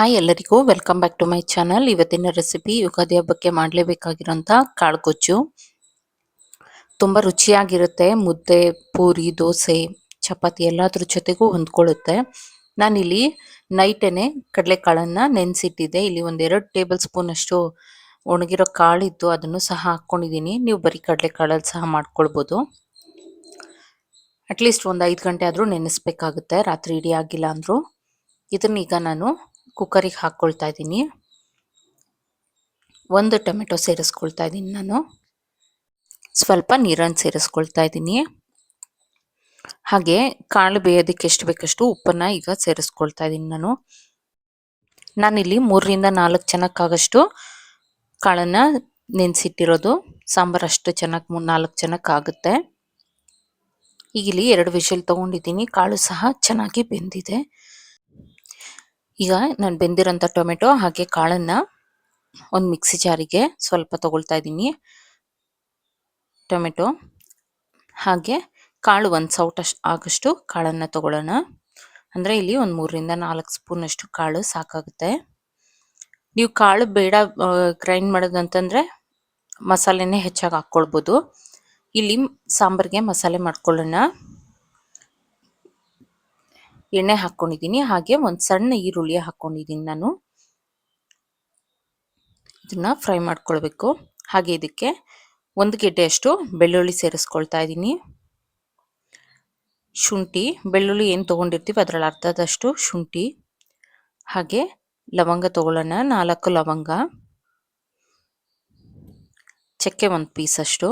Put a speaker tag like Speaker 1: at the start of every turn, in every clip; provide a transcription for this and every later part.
Speaker 1: Hi ಎಲ್ಲರಿಗೂ welcome back to my channel ಇವತ್ತಿನ recipe Ugadi ಹಬ್ಬಕ್ಕೆ ಮಾಡಲೇಬೇಕಾಗಿರೋಂಥ ಕಾಳುಗೊಜ್ಜು. ತುಂಬ ರುಚಿಯಾಗಿರುತ್ತೆ. ಮುದ್ದೆ, ಪೂರಿ, ದೋಸೆ, ಚಪಾತಿ ಎಲ್ಲದ್ರ ಜೊತೆಗೂ ಹೊಂದ್ಕೊಳ್ಳುತ್ತೆ. ನಾನಿಲ್ಲಿ ನೈಟೇನೆ ಕಡಲೆಕಾಳನ್ನು ನೆನೆಸಿಟ್ಟಿದ್ದೆ. ಇಲ್ಲಿ ಒಂದೆರಡು ಟೇಬಲ್ ಸ್ಪೂನಷ್ಟು ಒಣಗಿರೋ ಕಾಳಿದ್ದು ಅದನ್ನು ಸಹ ಹಾಕ್ಕೊಂಡಿದ್ದೀನಿ. ನೀವು ಬರೀ ಕಡಲೆಕಾಳಲ್ಲಿ ಸಹ ಮಾಡ್ಕೊಳ್ಬೋದು. ಅಟ್ಲೀಸ್ಟ್ ಒಂದು ಐದು ಗಂಟೆ ಆದರೂ ನೆನೆಸ್ಬೇಕಾಗುತ್ತೆ. ರಾತ್ರಿ ಇಡೀ ಆಗಿಲ್ಲ ಅಂದರೂ. ಇದನ್ನೀಗ ನಾನು ಕುಕ್ಕರಿಗೆ ಹಾಕ್ಕೊಳ್ತಾ ಇದ್ದೀನಿ. ಒಂದು ಟೊಮೆಟೊ ಸೇರಿಸ್ಕೊಳ್ತಾ ಇದ್ದೀನಿ ನಾನು. ಸ್ವಲ್ಪ ನೀರನ್ನು ಸೇರಿಸ್ಕೊಳ್ತಾ ಇದ್ದೀನಿ. ಹಾಗೆ ಕಾಳು ಬೇಯೋದಕ್ಕೆ ಎಷ್ಟು ಬೇಕಷ್ಟು ಉಪ್ಪನ್ನು ಈಗ ಸೇರಿಸ್ಕೊಳ್ತಾ ಇದ್ದೀನಿ ನಾನು. ನಾನಿಲ್ಲಿ ಮೂರರಿಂದ ನಾಲ್ಕು ಜನಕ್ಕಾಗಷ್ಟು ಕಾಳನ್ನು ನೆನೆಸಿಟ್ಟಿರೋದು. ಸಾಂಬಾರು ಅಷ್ಟು ಚೆನ್ನಾಗಿ ಮೂರು ನಾಲ್ಕು ಜನಕ್ಕೆ ಆಗುತ್ತೆ. ಈಗ ಇಲ್ಲಿ ಎರಡು ವಿಷಲ್ ತೊಗೊಂಡಿದ್ದೀನಿ. ಕಾಳು ಸಹ ಚೆನ್ನಾಗಿ ಬೆಂದಿದೆ. ಈಗ ನಾನು ಬೆಂದಿರೋಂಥ ಟೊಮೆಟೊ ಹಾಗೆ ಕಾಳನ್ನು ಒಂದು ಮಿಕ್ಸಿ ಜಾರಿಗೆ ಸ್ವಲ್ಪ ತಗೊಳ್ತಾ ಇದ್ದೀನಿ. ಟೊಮೆಟೊ ಹಾಗೆ ಕಾಳು ಒಂದು ಸೌಟ ಆಗಷ್ಟು ಕಾಳನ್ನು ತಗೊಳ್ಳೋಣ. ಅಂದರೆ ಇಲ್ಲಿ ಒಂದು ಮೂರರಿಂದ ನಾಲ್ಕು ಸ್ಪೂನಷ್ಟು ಕಾಳು ಸಾಕಾಗುತ್ತೆ. ನೀವು ಕಾಳು ಬೇಡ ಗ್ರೈಂಡ್ ಮಾಡೋದಂತಂದರೆ ಮಸಾಲೆನೇ ಹೆಚ್ಚಾಗಿ ಹಾಕ್ಕೊಳ್ಬೋದು. ಇಲ್ಲಿ ಸಾಂಬಾರಿಗೆ ಮಸಾಲೆ ಮಾಡ್ಕೊಳ್ಳೋಣ. ಎಣ್ಣೆ ಹಾಕ್ಕೊಂಡಿದ್ದೀನಿ ಹಾಗೆ ಒಂದು ಸಣ್ಣ ಈರುಳ್ಳಿ ಹಾಕ್ಕೊಂಡಿದ್ದೀನಿ ನಾನು. ಇದನ್ನ ಫ್ರೈ ಮಾಡ್ಕೊಳ್ಬೇಕು. ಹಾಗೆ ಇದಕ್ಕೆ ಒಂದು ಗೆಡ್ಡೆಯಷ್ಟು ಬೆಳ್ಳುಳ್ಳಿ ಸೇರಿಸ್ಕೊಳ್ತಾ ಇದ್ದೀನಿ. ಶುಂಠಿ, ಬೆಳ್ಳುಳ್ಳಿ ಏನು ತೊಗೊಂಡಿರ್ತೀವಿ ಅದರಲ್ಲಿ ಅರ್ಧದಷ್ಟು ಶುಂಠಿ, ಹಾಗೆ ಲವಂಗ ತಗೊಳ್ಳೋಣ, ನಾಲ್ಕು ಲವಂಗ, ಚಕ್ಕೆ ಒಂದು ಪೀಸಷ್ಟು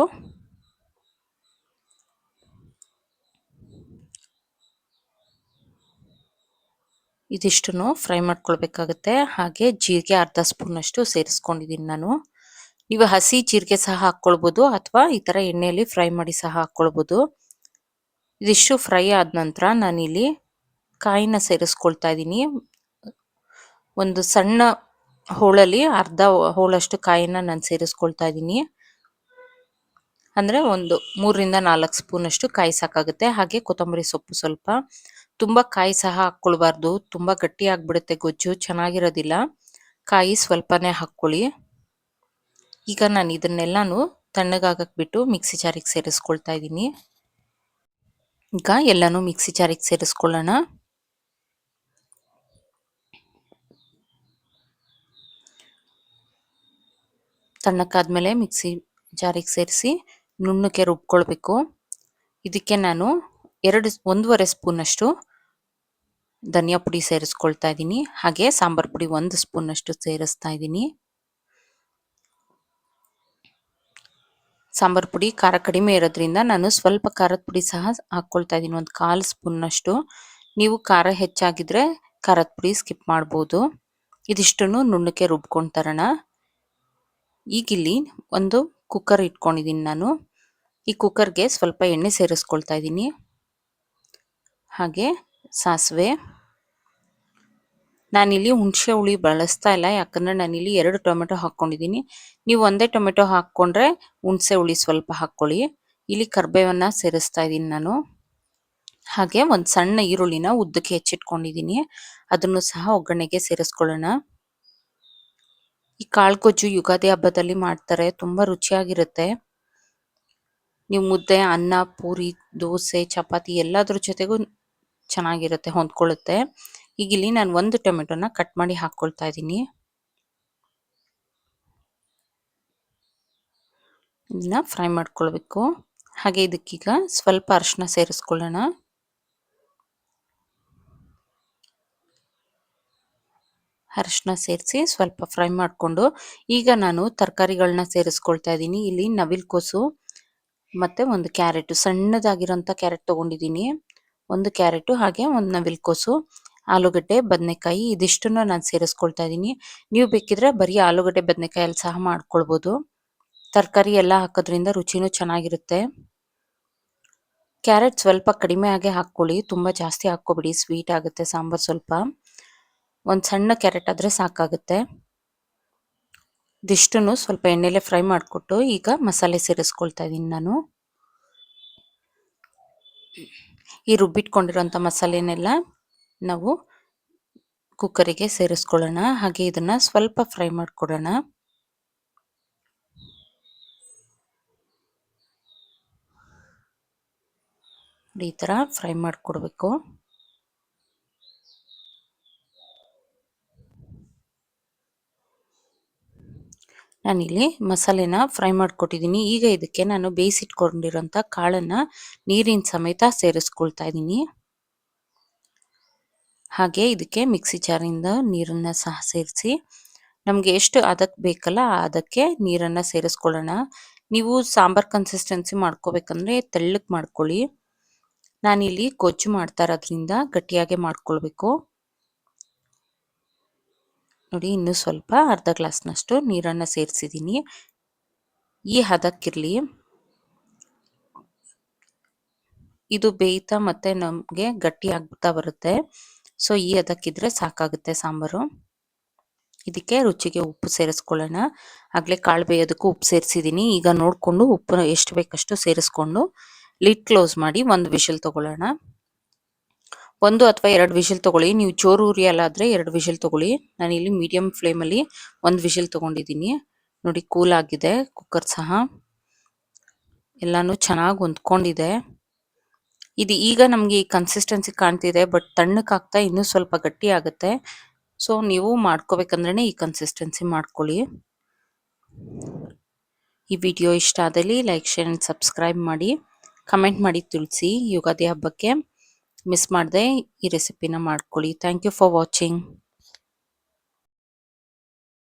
Speaker 1: ಇದಿಷ್ಟನ್ನು ಫ್ರೈ ಮಾಡ್ಕೊಳ್ಬೇಕಾಗುತ್ತೆ. ಹಾಗೆ ಜೀರಿಗೆ ಅರ್ಧ ಸ್ಪೂನಷ್ಟು ಸೇರಿಸ್ಕೊಂಡಿದ್ದೀನಿ ನಾನು. ನೀವು ಹಸಿ ಜೀರಿಗೆ ಸಹ ಹಾಕ್ಕೊಳ್ಬೋದು ಅಥವಾ ಈ ಥರ ಎಣ್ಣೆಯಲ್ಲಿ ಫ್ರೈ ಮಾಡಿ ಸಹ ಹಾಕ್ಕೊಳ್ಬೋದು. ಇದಿಷ್ಟು ಫ್ರೈ ಆದ ನಂತರ ನಾನಿಲ್ಲಿ ಕಾಯಿನ ಸೇರಿಸ್ಕೊಳ್ತಾ ಇದ್ದೀನಿ. ಒಂದು ಸಣ್ಣ ಹೋಳಲ್ಲಿ ಅರ್ಧ ಹೋಳಷ್ಟು ಕಾಯಿನ ನಾನು ಸೇರಿಸ್ಕೊಳ್ತಾ ಇದ್ದೀನಿ. ಅಂದರೆ ಒಂದು ಮೂರರಿಂದ ನಾಲ್ಕು ಸ್ಪೂನಷ್ಟು ಕಾಯಿ ಸಾಕಾಗುತ್ತೆ. ಹಾಗೆ ಕೊತ್ತಂಬರಿ ಸೊಪ್ಪು ಸ್ವಲ್ಪ. ತುಂಬ ಕಾಯಿ ಸಹ ಹಾಕ್ಕೊಳ್ಬಾರ್ದು. ತುಂಬ ಗಟ್ಟಿ ಆಗ್ಬಿಡುತ್ತೆ ಗೊಜ್ಜು, ಚೆನ್ನಾಗಿರೋದಿಲ್ಲ. ಕಾಯಿ ಸ್ವಲ್ಪನೇ ಹಾಕ್ಕೊಳ್ಳಿ. ಈಗ ನಾನು ಇದನ್ನೆಲ್ಲಾನು ತಣ್ಣಗಾಗಕ್ಕೆ ಬಿಟ್ಟು ಮಿಕ್ಸಿ ಜಾರಿಗೆ ಸೇರಿಸ್ಕೊಳ್ತಾ ಇದ್ದೀನಿ. ಈಗ ಎಲ್ಲಾನು ಮಿಕ್ಸಿ ಜಾರಿಗೆ ಸೇರಿಸ್ಕೊಳ್ಳೋಣ. ತಣ್ಣಕ್ಕಾದ್ಮೇಲೆ ಮಿಕ್ಸಿ ಜಾರಿಗೆ ಸೇರಿಸಿ ನುಣ್ಣಕ್ಕೆ ರುಬ್ಕೊಳ್ಬೇಕು. ಇದಕ್ಕೆ ನಾನು ಎರಡು, ಒಂದೂವರೆ ಸ್ಪೂನಷ್ಟು ಧನಿಯಾ ಪುಡಿ ಸೇರಿಸ್ಕೊಳ್ತಾ ಇದ್ದೀನಿ ಹಾಗೆ ಸಾಂಬಾರ್ ಪುಡಿ ಒಂದು ಸ್ಪೂನಷ್ಟು ಸೇರಿಸ್ತಾ ಇದ್ದೀನಿ ಸಾಂಬಾರ್ ಪುಡಿ ಖಾರ ಕಡಿಮೆ ಇರೋದ್ರಿಂದ ನಾನು ಸ್ವಲ್ಪ ಖಾರದ ಪುಡಿ ಸಹ ಹಾಕ್ಕೊಳ್ತಾ ಇದ್ದೀನಿ ಒಂದು ಕಾಲು ಸ್ಪೂನ್ನಷ್ಟು ನೀವು ಖಾರ ಹೆಚ್ಚಾಗಿದ್ರೆ ಖಾರದ ಪುಡಿ ಸ್ಕಿಪ್ ಮಾಡ್ಬೋದು. ಇದಿಷ್ಟನ್ನು ನುಣ್ಣಕ್ಕೆ ರುಬ್ಕೊಂಡು ಈಗಿಲ್ಲಿ ಒಂದು ಕುಕ್ಕರ್ ಇಟ್ಕೊಂಡಿದ್ದೀನಿ ನಾನು. ಈ ಕುಕ್ಕರ್ಗೆ ಸ್ವಲ್ಪ ಎಣ್ಣೆ ಸೇರಿಸ್ಕೊಳ್ತಾ ಇದ್ದೀನಿ ಹಾಗೆ ಸಾಸಿವೆ. ನಾನಿಲ್ಲಿ ಹುಣಸೆ ಹುಳಿ ಬಳಸ್ತಾ ಇಲ್ಲ, ಯಾಕಂದರೆ ನಾನಿಲ್ಲಿ ಎರಡು ಟೊಮೆಟೊ ಹಾಕ್ಕೊಂಡಿದ್ದೀನಿ. ನೀವು ಒಂದೇ ಟೊಮೆಟೊ ಹಾಕ್ಕೊಂಡ್ರೆ ಹುಣಸೆ ಹುಳಿ ಸ್ವಲ್ಪ ಹಾಕ್ಕೊಳ್ಳಿ. ಇಲ್ಲಿ ಕರ್ಬೇವನ್ನು ಸೇರಿಸ್ತಾ ಇದ್ದೀನಿ ನಾನು. ಹಾಗೆ ಒಂದು ಸಣ್ಣ ಈರುಳ್ಳಿನ ಉದ್ದಕ್ಕೆ ಹೆಚ್ಚಿಟ್ಕೊಂಡಿದ್ದೀನಿ. ಅದನ್ನು ಸಹ ಒಗ್ಗರಣೆಗೆ ಸೇರಿಸ್ಕೊಳ್ಳೋಣ. ಈ ಕಾಳುಗೊಜ್ಜು ಯುಗಾದಿ ಹಬ್ಬದಲ್ಲಿ ಮಾಡ್ತಾರೆ, ತುಂಬ ರುಚಿಯಾಗಿರುತ್ತೆ. ನೀವು ಮುದ್ದೆ, ಅನ್ನ, ಪೂರಿ, ದೋಸೆ, ಚಪಾತಿ ಎಲ್ಲದ್ರ ಜೊತೆಗೂ ಚೆನ್ನಾಗಿರುತ್ತೆ ಹೊಂದ್ಕೊಳ್ಳುತ್ತೆ. ಈಗ ಇಲ್ಲಿ ನಾನು ಒಂದು ಟೊಮೆಟೊನ ಕಟ್ ಮಾಡಿ ಹಾಕ್ಕೊಳ್ತಾ ಇದ್ದೀನಿ. ಇದನ್ನ ಫ್ರೈ ಮಾಡ್ಕೊಳ್ಬೇಕು. ಹಾಗೆ ಇದಕ್ಕೀಗ ಸ್ವಲ್ಪ ಅರಿಶಿನ ಸೇರಿಸ್ಕೊಳ್ಳೋಣ. ಅರಿಶಿನ ಸೇರಿಸಿ ಸ್ವಲ್ಪ ಫ್ರೈ ಮಾಡಿಕೊಂಡು, ಈಗ ನಾನು ತರಕಾರಿಗಳನ್ನ ಸೇರಿಸ್ಕೊಳ್ತಾ ಇದ್ದೀನಿ. ಇಲ್ಲಿ ನವಿಲ್ಕೋಸು ಮತ್ತು ಒಂದು ಕ್ಯಾರೆಟು, ಸಣ್ಣದಾಗಿರೋಂಥ ಕ್ಯಾರೆಟ್ ತೊಗೊಂಡಿದ್ದೀನಿ. ಒಂದು ಕ್ಯಾರೆಟು ಹಾಗೆ ಒಂದು ನವಿಲ್ಕೋಸು ಆಲೂಗಡ್ಡೆ, ಬದನೆಕಾಯಿ ಇದಿಷ್ಟನ್ನು ನಾನು ಸೇರಿಸ್ಕೊಳ್ತಾ ಇದ್ದೀನಿ. ನೀವು ಬೇಕಿದ್ರೆ ಬರೀ ಆಲೂಗಡ್ಡೆ, ಬದನೆಕಾಯಲ್ಲಿ ಸಹ ಮಾಡ್ಕೊಳ್ಬೋದು. ತರಕಾರಿ ಎಲ್ಲ ಹಾಕೋದ್ರಿಂದ ರುಚಿನೂ ಚೆನ್ನಾಗಿರುತ್ತೆ. ಕ್ಯಾರೆಟ್ ಸ್ವಲ್ಪ ಕಡಿಮೆ ಆಗಿ ಹಾಕ್ಕೊಳ್ಳಿ, ತುಂಬ ಜಾಸ್ತಿ ಹಾಕ್ಕೊಬಿಡಿ, ಸ್ವೀಟ್ ಆಗುತ್ತೆ, ಸಾಂಬಾರು ಸ್ವಲ್ಪ. ಒಂದು ಸಣ್ಣ ಕ್ಯಾರೆಟ್ ಆದರೆ ಸಾಕಾಗುತ್ತೆ. ಇದಿಷ್ಟನ್ನು ಸ್ವಲ್ಪ ಎಣ್ಣೆಲೆ ಫ್ರೈ ಮಾಡಿಕೊಟ್ಟು ಈಗ ಮಸಾಲೆ ಸೇರಿಸ್ಕೊಳ್ತಾ ಇದ್ದೀನಿ ನಾನು. ಈ ರುಬ್ಬಿಟ್ಕೊಂಡಿರೋಂಥ ಮಸಾಲೆನೆಲ್ಲ ನಾವು ಕುಕ್ಕರಿಗೆ ಸೇರಿಸ್ಕೊಳ್ಳೋಣ. ಹಾಗೆ ಇದನ್ನ ಸ್ವಲ್ಪ ಫ್ರೈ ಮಾಡ್ಕೊಡೋಣ. ಈ ಥರ ಫ್ರೈ ಮಾಡಿಕೊಡ್ಬೇಕು. ನಾನಿಲ್ಲಿ ಮಸಾಲೆನ ಫ್ರೈ ಮಾಡ್ಕೊಟ್ಟಿದ್ದೀನಿ ಈಗ ಇದಕ್ಕೆ ನಾನು ಬೇಯಿಸಿಟ್ಕೊಂಡಿರೋಂಥ ಕಾಳನ್ನು ನೀರಿನ ಸಮೇತ ಸೇರಿಸ್ಕೊಳ್ತಾ ಇದ್ದೀನಿ ಹಾಗೆ ಇದಕ್ಕೆ ಮಿಕ್ಸಿ ಜಾರಿಂದ ನೀರನ್ನು ಸಹ ಸೇರಿಸಿ. ನಮಗೆ ಎಷ್ಟು ಅದಕ್ಕೆ ಬೇಕಲ್ಲ ಅದಕ್ಕೆ ನೀರನ್ನು ಸೇರಿಸ್ಕೊಳ್ಳೋಣ. ನೀವು ಸಾಂಬಾರ್ ಕನ್ಸಿಸ್ಟೆನ್ಸಿ ಮಾಡ್ಕೋಬೇಕಂದ್ರೆ ತೆಳ್ಳಗೆ ಮಾಡ್ಕೊಳ್ಳಿ. ನಾನಿಲ್ಲಿ ಗೊಜ್ಜು ಮಾಡ್ತಾ ಇರೋದ್ರಿಂದ ಗಟ್ಟಿಯಾಗೆ ಮಾಡ್ಕೊಳ್ಬೇಕು. ನೋಡಿ, ಇನ್ನೂ ಸ್ವಲ್ಪ ಅರ್ಧ ಗ್ಲಾಸ್ನಷ್ಟು ನೀರನ್ನು ಸೇರಿಸಿದ್ದೀನಿ. ಈ ಹದಕ್ಕಿರಲಿ. ಇದು ಬೇಯ್ತಾ ಮತ್ತೆ ನಮಗೆ ಗಟ್ಟಿ ಆಗ್ತಾ ಬರುತ್ತೆ. ಸೊ, ಈ ಹದಕ್ಕಿದ್ರೆ ಸಾಕಾಗುತ್ತೆ ಸಾಂಬಾರು. ಇದಕ್ಕೆ ರುಚಿಗೆ ಉಪ್ಪು ಸೇರಿಸ್ಕೊಳ್ಳೋಣ. ಆಗಲೇ ಕಾಳು ಬೇಯೋದಕ್ಕೂ ಉಪ್ಪು ಸೇರಿಸಿದ್ದೀನಿ. ಈಗ ನೋಡಿಕೊಂಡು ಉಪ್ಪು ಎಷ್ಟು ಬೇಕಷ್ಟು ಸೇರಿಸ್ಕೊಂಡು ಲಿಡ್ ಕ್ಲೋಸ್ ಮಾಡಿ ಒಂದು ವಿಷಲ್ ತಗೊಳ್ಳೋಣ. ಒಂದು ಅಥವಾ ಎರಡು ವಿಷಲ್ ತಗೊಳ್ಳಿ. ನೀವು ಚೋರು ಉರಿಯಲ್ಲಾದರೆ ಎರಡು ವಿಷಲ್ ತಗೊಳ್ಳಿ. ನಾನು ಇಲ್ಲಿ ಮೀಡಿಯಂ ಫ್ಲೇಮಲ್ಲಿ ಒಂದು ವಿಷಲ್ ತಗೊಂಡಿದ್ದೀನಿ. ನೋಡಿ ಕೂಲ್ ಆಗಿದೆ. ಕುಕ್ಕರ್ ಸಹ. ಎಲ್ಲಾನು ಚೆನ್ನಾಗಿ ಹೊಂದ್ಕೊಂಡಿದೆ. ಇದು ಈಗ ನಮಗೆ ಈ ಕನ್ಸಿಸ್ಟೆನ್ಸಿ ಕಾಣ್ತಿದೆ ಬಟ್ ತಣ್ಣಕ್ಕಾಗ್ತಾ ಇನ್ನೂ ಸ್ವಲ್ಪ ಗಟ್ಟಿ ಆಗುತ್ತೆ. ಸೊ ನೀವು ಮಾಡ್ಕೋಬೇಕಂದ್ರೆ ಈ ಕನ್ಸಿಸ್ಟೆನ್ಸಿ ಮಾಡ್ಕೊಳ್ಳಿ. ಈ ವಿಡಿಯೋ ಇಷ್ಟ ಆದಲ್ಲಿ ಲೈಕ್ ಶೇರ್ ಆ್ಯಂಡ್ ಸಬ್ಸ್ಕ್ರೈಬ್ ಮಾಡಿ. ಕಮೆಂಟ್ ಮಾಡಿ, ತಿಳಿಸಿ. ಯುಗಾದಿ ಹಬ್ಬಕ್ಕೆ. ಮಿಸ್ ಮಾಡದೆ ಈ ರೆಸಿಪಿನ ಮಾಡ್ಕೊಳ್ಳಿ. Thank you for watching